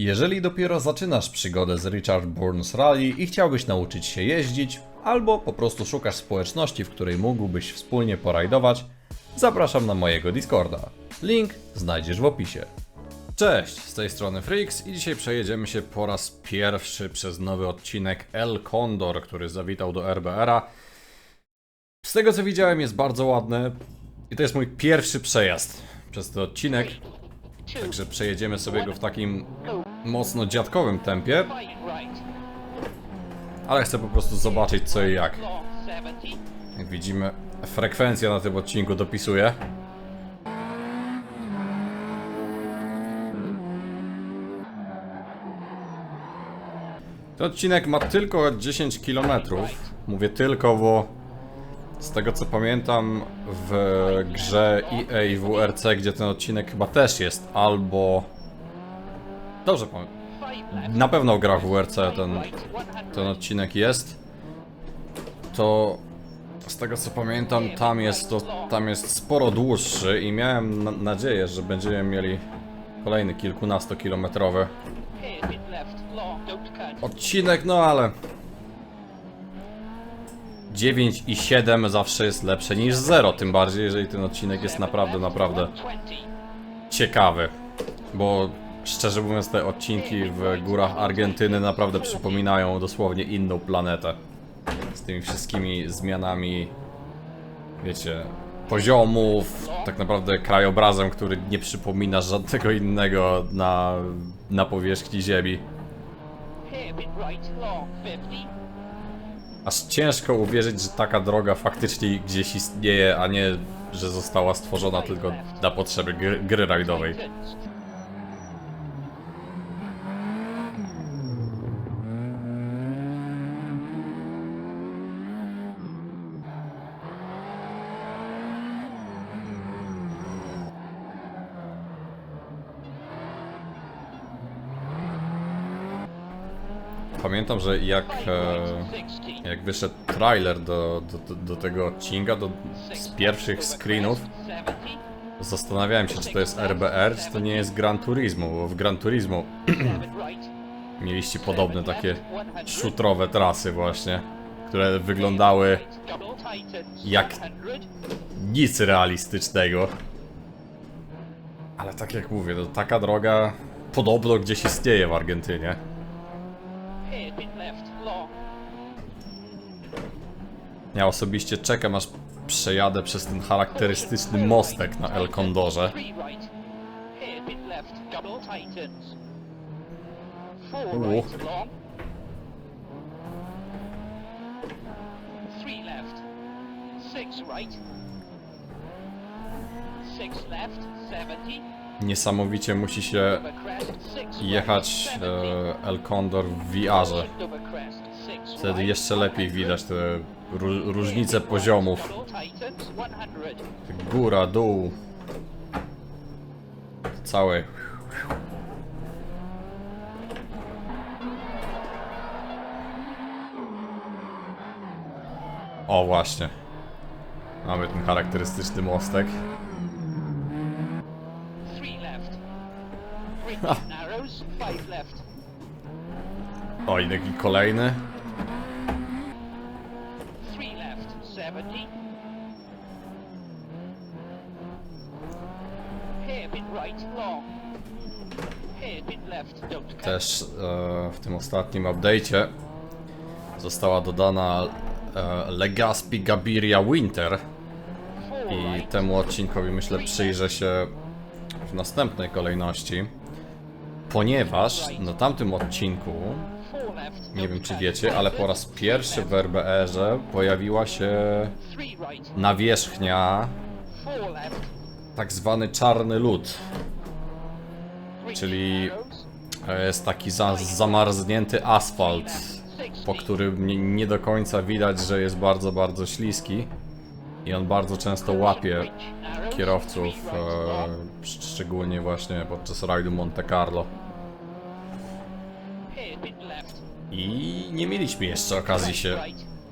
Jeżeli dopiero zaczynasz przygodę z Richard Burns Rally i chciałbyś nauczyć się jeździć, albo po prostu szukasz społeczności, w której mógłbyś wspólnie porajdować, zapraszam na mojego Discorda. Link znajdziesz w opisie. Cześć, z tej strony Freaks i dzisiaj przejedziemy się po raz pierwszy przez nowy odcinek El Condor, który zawitał do RBR-a. Z tego co widziałem jest bardzo ładny i to jest mój pierwszy przejazd przez ten odcinek. Także przejedziemy sobie go w takim mocno dziadkowym tempie, ale chcę po prostu zobaczyć co i jak. Jak widzimy, frekwencja na tym odcinku dopisuje. Ten odcinek ma tylko 10 km. Mówię tylko, bo z tego co pamiętam w grze EA WRC, gdzie ten odcinek chyba też jest, albo... Dobrze pamiętam. Na pewno w grach WRC ten, ten odcinek jest. To z tego co pamiętam tam jest to tam jest sporo dłuższy i miałem na nadzieję, że będziemy mieli kolejny kilkunastokilometrowy odcinek, no ale 9 i 7 zawsze jest lepsze niż 0, tym bardziej jeżeli ten odcinek jest naprawdę, naprawdę ciekawy, bo szczerze mówiąc te odcinki w górach Argentyny naprawdę przypominają dosłownie inną planetę z tymi wszystkimi zmianami, wiecie, poziomów, tak naprawdę krajobrazem, który nie przypomina żadnego innego na, na powierzchni Ziemi. Aż ciężko uwierzyć, że taka droga faktycznie gdzieś istnieje, a nie, że została stworzona tylko na potrzeby gry, gry rajdowej. Pamiętam, że jak, e, jak wyszedł trailer do, do, do tego odcinka, do, z pierwszych screenów, zastanawiałem się, czy to jest RBR, czy to nie jest Gran Turismo, bo w Gran Turismo mieliście podobne takie szutrowe trasy właśnie, które wyglądały jak nic realistycznego. Ale tak jak mówię, to taka droga podobno gdzieś istnieje w Argentynie. Ja osobiście czekam aż przejadę przez ten charakterystyczny mostek na El Condorze. U. Niesamowicie musi się jechać e, El Condor w VR-ze. Wtedy jeszcze lepiej widać te ró- różnice poziomów. Góra, dół. Całe. O właśnie. Mamy ten charakterystyczny mostek. O, i kolejny. Też e, w tym ostatnim update'cie została dodana e, Legaspi Gabiria Winter. I temu odcinkowi myślę przyjrzę się w następnej kolejności, ponieważ na tamtym odcinku, nie wiem czy wiecie, ale po raz pierwszy w RBR-ze pojawiła się nawierzchnia tak zwany czarny lód, czyli e, jest taki za, zamarznięty asfalt, po którym nie, nie do końca widać, że jest bardzo, bardzo śliski i on bardzo często łapie kierowców, e, szczególnie właśnie podczas rajdu Monte Carlo. I nie mieliśmy jeszcze okazji się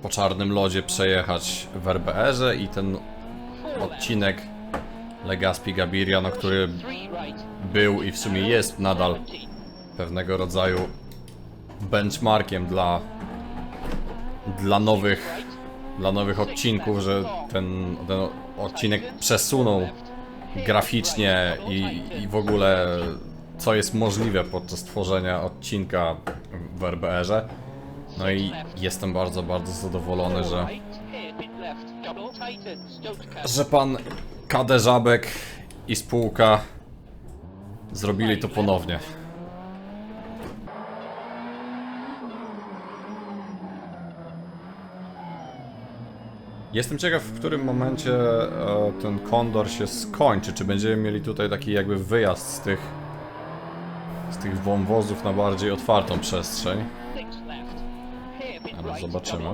po czarnym lodzie przejechać w RBR-ze i ten odcinek Legaspi Gabiria, no który był i w sumie jest nadal pewnego rodzaju benchmarkiem dla, dla nowych dla nowych odcinków, że ten, ten odcinek przesunął graficznie i, i w ogóle co jest możliwe podczas tworzenia odcinka w RBR-ze. No i jestem bardzo, bardzo zadowolony, że, że pan KD Żabek i spółka zrobili to ponownie. Jestem ciekaw, w którym momencie e, ten kondor się skończy. Czy będziemy mieli tutaj taki jakby wyjazd z tych z tych wąwozów na bardziej otwartą przestrzeń. Ale zobaczymy.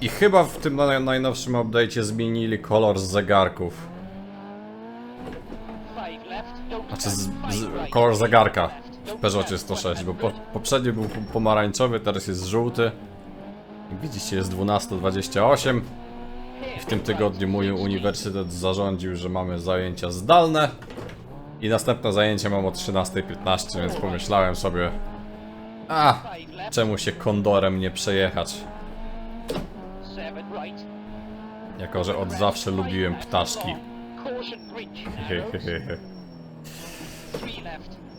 I chyba w tym naj- najnowszym update'cie zmienili kolor zegarków. Znaczy z, z, kolor zegarka w Peugeotie 106, bo po, poprzedni był pomarańczowy, teraz jest żółty. Jak widzicie jest 12.28 i w tym tygodniu mój uniwersytet zarządził, że mamy zajęcia zdalne i następne zajęcie mam o 13.15, więc pomyślałem sobie a, czemu się kondorem nie przejechać? Jako, że od zawsze lubiłem ptaszki.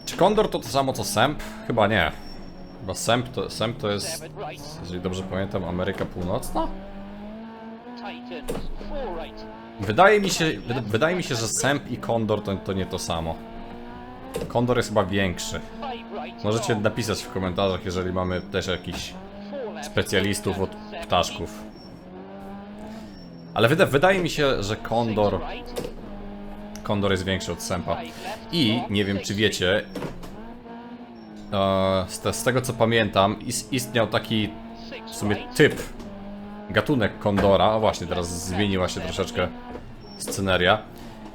Czy kondor to to samo co sęp? Chyba nie. Chyba sęp to, sęp to jest, jeżeli dobrze pamiętam, Ameryka Północna? Wydaje mi się, wyda- wydaje mi się, że sęp i kondor to, to nie to samo. Kondor jest chyba większy. Możecie napisać w komentarzach, jeżeli mamy też jakichś specjalistów od ptaszków. Ale wyda wydaje mi się, że kondor, kondor jest większy od sępa. I nie wiem, czy wiecie, e, z, z tego co pamiętam, is, istniał taki w sumie typ, gatunek kondora. A właśnie, teraz zmieniła się troszeczkę sceneria.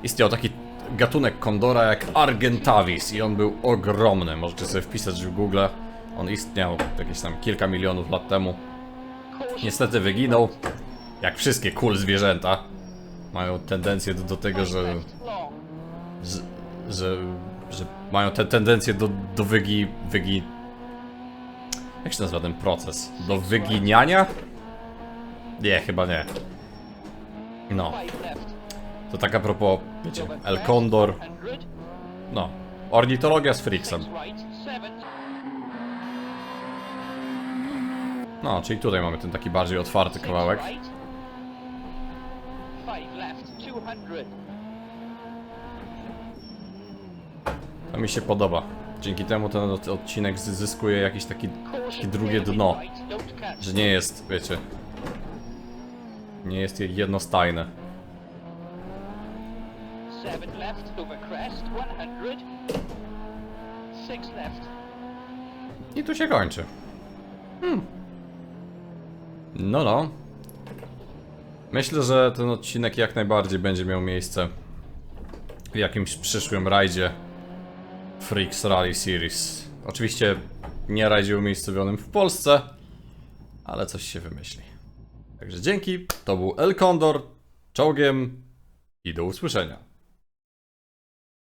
Istniał taki gatunek kondora jak Argentavis i on był ogromny. Możecie sobie wpisać w Google. On istniał jakieś tam kilka milionów lat temu. Niestety wyginął. Jak wszystkie cool zwierzęta. Mają tendencję do, do tego, że, że, że, że mają tę tendencję do, do wygi, wygi... Jak się nazywa ten proces? Do wyginiania? Nie, chyba nie. No, to tak a propos, wiecie, El Condor. No, ornitologia z Frixem. No, czyli tutaj mamy ten taki bardziej otwarty kawałek. To mi się podoba. Dzięki temu ten od- odcinek zy- zyskuje jakieś taki, takie drugie dno. Że nie jest, wiecie... Nie jest jednostajne. Seven left over crest, 100. Six left. I tu się kończy. Hmm. No, no. Myślę, że ten odcinek jak najbardziej będzie miał miejsce w jakimś przyszłym rajdzie Freaks Rally Series. Oczywiście nie rajdzie umiejscowionym w Polsce, ale coś się wymyśli. Także dzięki, to był El Condor, czołgiem i do usłyszenia.